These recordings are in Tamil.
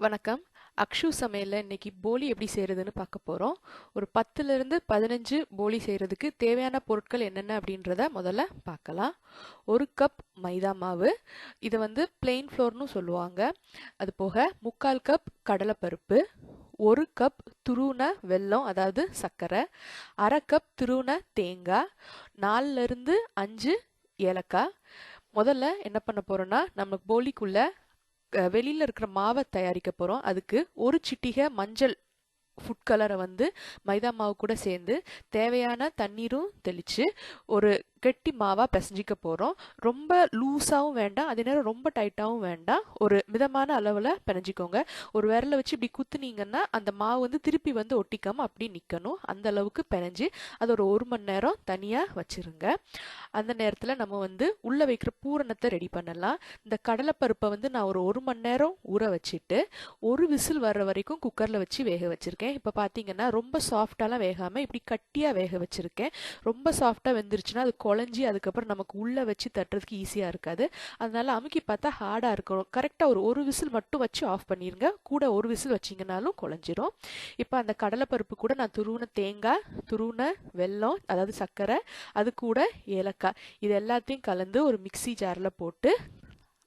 வணக்கம். அக்ஷு சமையலில் இன்னைக்கு போலி எப்படி செய்கிறதுன்னு பார்க்க போகிறோம் ஒரு பத்துலேருந்து பதினஞ்சு போலி செய்கிறதுக்கு தேவையான பொருட்கள் என்னென்ன அப்படின்றத முதல்ல பார்க்கலாம். ஒரு கப் மைதா மாவு. இதை வந்து பிளெயின் ஃப்ளோர்னு சொல்லுவாங்க. அது போக முக்கால் கப் கடலைப்பருப்பு ஒரு கப் துருவன வெல்லம் அதாவது சர்க்கரை அரை கப் துருவன தேங்காய் நாலுலேருந்து அஞ்சு ஏலக்காய். முதல்ல என்ன பண்ண போகிறோன்னா நம்ம போலிக்குள்ளே வெளியில் இருக்கிற மாவை தயாரிக்க போகிறோம் அதுக்கு ஒரு சிட்டிகை மஞ்சள் ஃபுட் கலரை வந்து மைதா மாவு கூட சேர்ந்து தேவையான தண்ணீரும் தெளித்து ஒரு கெட்டி மாவாக பிசைஞ்சிக்க போகிறோம் ரொம்ப லூஸாகவும் வேண்டாம். அதே நேரம் ரொம்ப டைட்டாகவும் வேண்டாம். ஒரு மிதமான அளவில் பிணைஞ்சிக்கோங்க. ஒரு விரலை வச்சு இப்படி குத்துனீங்கன்னா அந்த மாவு வந்து திருப்பி வந்து ஒட்டிக்காமல் அப்படி நிற்கணும் அந்த அளவுக்கு பிணைஞ்சு அது ஒரு ஒரு மணி நேரம் தனியாக வச்சுருங்க. அந்த நேரத்தில் நம்ம வந்து உள்ளே வைக்கிற பூரணத்தை ரெடி பண்ணலாம். இந்த கடலைப்பருப்பை வந்து நான் ஒரு ஒரு மணி நேரம் ஊற வச்சுட்டு ஒரு விசில் வர்ற வரைக்கும் குக்கரில் வச்சு வேக வச்சுருக்கேன். இப்போ பார்த்தீங்கன்னா ரொம்ப சாஃப்டாலாம் வேகாமல் இப்படி கட்டியாக வேக வச்சுருக்கேன். ரொம்ப சாஃப்டாக வெந்துருச்சுன்னா அது குழஞ்சி அதுக்கப்புறம் நமக்கு உள்ளே வச்சு தட்டுறதுக்கு ஈஸியாக இருக்காது. அதனால் அமுக்கி பார்த்தா ஹார்டாக இருக்கணும். கரெக்டாக ஒரு ஒரு விசில் மட்டும் வச்சு ஆஃப் பண்ணிடுங்க கூட ஒரு விசில் வச்சிங்கனாலும் குழஞ்சிரும். இப்போ அந்த கடலைப்பருப்பு கூட நான் துருவின தேங்காய் துருவின வெல்லம் அதாவது சர்க்கரை அது கூட ஏலக்காய் இது எல்லாத்தையும் கலந்து ஒரு மிக்சி ஜாரில் போட்டு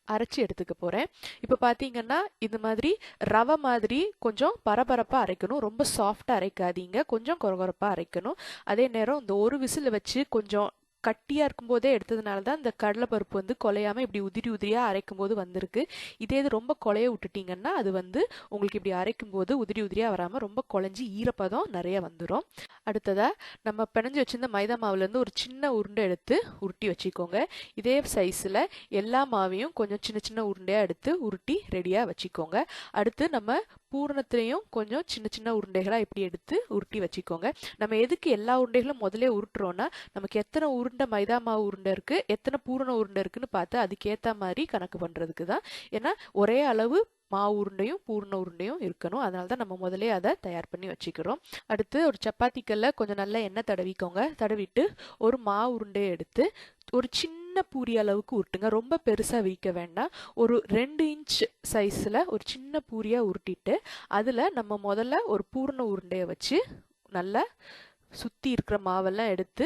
அரைச்சி எடுத்துக்க போகிறேன் இப்போ பார்த்தீங்கன்னா இந்த மாதிரி ரவை மாதிரி கொஞ்சம் பரபரப்பாக அரைக்கணும். ரொம்ப சாஃப்டாக அரைக்காதீங்க. கொஞ்சம் கொரகொரப்பாக அரைக்கணும். அதே நேரம் இந்த ஒரு விசில் வச்சு கொஞ்சம் கட்டியாக இருக்கும்போதே எடுத்ததுனால தான் இந்த கடலைப்பருப்பு வந்து குலையாமல் இப்படி உதிரி உதிரியாக அரைக்கும் போது வந்திருக்கு. இதே இது ரொம்ப குலைய விட்டுட்டிங்கன்னா அது வந்து உங்களுக்கு இப்படி அரைக்கும் போது உதிரி உதிரியாக வராமல் ரொம்ப குழஞ்சி ஈரப்பதம் நிறைய வந்துடும் அடுத்ததாக நம்ம பிணைஞ்சு வச்சிருந்த மைதா மாவுலேருந்து ஒரு சின்ன உருண்டை எடுத்து உருட்டி வச்சுக்கோங்க. இதே சைஸில் எல்லா மாவையும் கொஞ்சம் சின்ன சின்ன உருண்டையாக எடுத்து உருட்டி ரெடியாக வச்சுக்கோங்க. அடுத்து நம்ம பூரணத்திலையும் கொஞ்சம் சின்ன சின்ன உருண்டைகளாக இப்படி எடுத்து உருட்டி வச்சுக்கோங்க. நம்ம எதுக்கு எல்லா உருண்டைகளும் முதலே உருட்டுறோன்னா நமக்கு எத்தனை உருண்டை மைதா மாவு உருண்டை இருக்குது எத்தனை பூரண உருண்டை இருக்குன்னு பார்த்து அதுக்கேற்ற மாதிரி கணக்கு பண்ணுறதுக்கு தான். ஏன்னா ஒரே அளவு மாவு உருண்டையும் பூர்ண உருண்டையும் இருக்கணும். அதனால தான் நம்ம முதலே அதை தயார் பண்ணி வச்சுக்கிறோம். அடுத்து ஒரு சப்பாத்திக்கல்ல கொஞ்சம் நல்லா எண்ணெய் தடவிக்கோங்க. தடவிட்டு ஒரு மாவு உருண்டையை எடுத்து ஒரு சின்ன சின்ன பூரி அளவுக்கு உருட்டுங்க. ரொம்ப பெருசாக வைக்க வேண்டாம். ஒரு ரெண்டு இன்ச் சைஸில் ஒரு சின்ன பூரியாக உருட்டிட்டு அதில் நம்ம முதல்ல ஒரு பூர்ண உருண்டையை வச்சு நல்லா சுற்றி இருக்கிற மாவெல்லாம் எடுத்து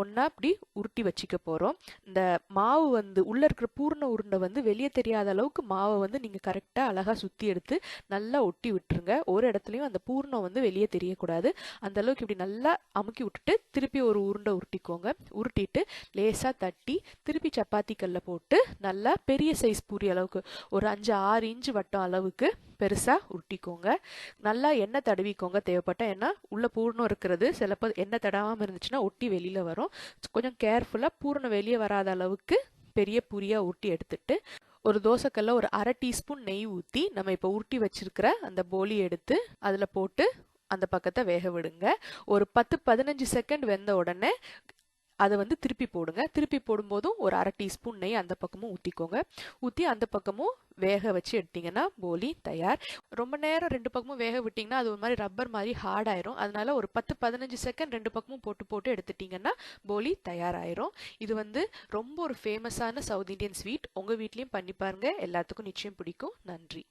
ஒன்றா அப்படி உருட்டி வச்சுக்க போகிறோம் இந்த மாவு வந்து உள்ளே இருக்கிற பூர்ண உருண்டை வந்து வெளியே தெரியாத அளவுக்கு மாவை வந்து நீங்கள் கரெக்டாக அழகாக சுற்றி எடுத்து நல்லா ஒட்டி விட்டுருங்க. ஒரு இடத்துலையும் அந்த பூர்ணம் வந்து வெளியே தெரியக்கூடாது. அந்த அளவுக்கு இப்படி நல்லா அமுக்கி விட்டுட்டு திருப்பி ஒரு உருண்டை உருட்டிக்கோங்க. உருட்டிட்டு லேசாக தட்டி திருப்பி சப்பாத்தி கல்ல போட்டு நல்லா பெரிய சைஸ் பூரி அளவுக்கு ஒரு அஞ்சு ஆறு இன்ச்சு வட்டம் அளவுக்கு பெருசாக உருட்டிக்கோங்க நல்லா எண்ணெய் தடவிக்கோங்க தேவைப்பட்ட. ஏன்னா உள்ளே பூர்ணம் இருக்கிறது. சிலப்போ எண்ணெய் தடவாமல் இருந்துச்சுன்னா ஒட்டி வெளியில் வரும். கொஞ்சம் கேர்ஃபுல்லாக பூர்ணம் வெளியே வராத அளவுக்கு பெரிய பூரியாக உருட்டி எடுத்துட்டு ஒரு தோசைக்கல்ல ஒரு அரை டீஸ்பூன் நெய் ஊற்றி நம்ம இப்போ உருட்டி வச்சிருக்கிற அந்த போலி எடுத்து அதில் போட்டு அந்த பக்கத்தை வேக விடுங்க. ஒரு பத்து பதினஞ்சு செகண்ட் வெந்த உடனே அதை வந்து திருப்பி போடுங்க. திருப்பி போடும்போதும் ஒரு அரை டீஸ்பூன் நெய் அந்த பக்கமும் ஊற்றிக்கோங்க ஊற்றி அந்த பக்கமும் வேக வச்சு எடுத்தீங்கன்னா போலி தயார். ரொம்ப நேரம் ரெண்டு பக்கமும் வேக விட்டிங்கன்னா அது ஒரு மாதிரி ரப்பர் மாதிரி ஹார்ட் ஆயிரும். அதனால ஒரு பத்து பதினஞ்சு செகண்ட் ரெண்டு பக்கமும் போட்டு போட்டு எடுத்துட்டிங்கன்னா போலி தயாராயிரும் இது வந்து ரொம்ப ஒரு ஃபேமஸான சவுத் இண்டியன் ஸ்வீட் உங்கள் வீட்லேயும் பண்ணி பாருங்க. எல்லாத்துக்கும் நிச்சயம் பிடிக்கும். நன்றி.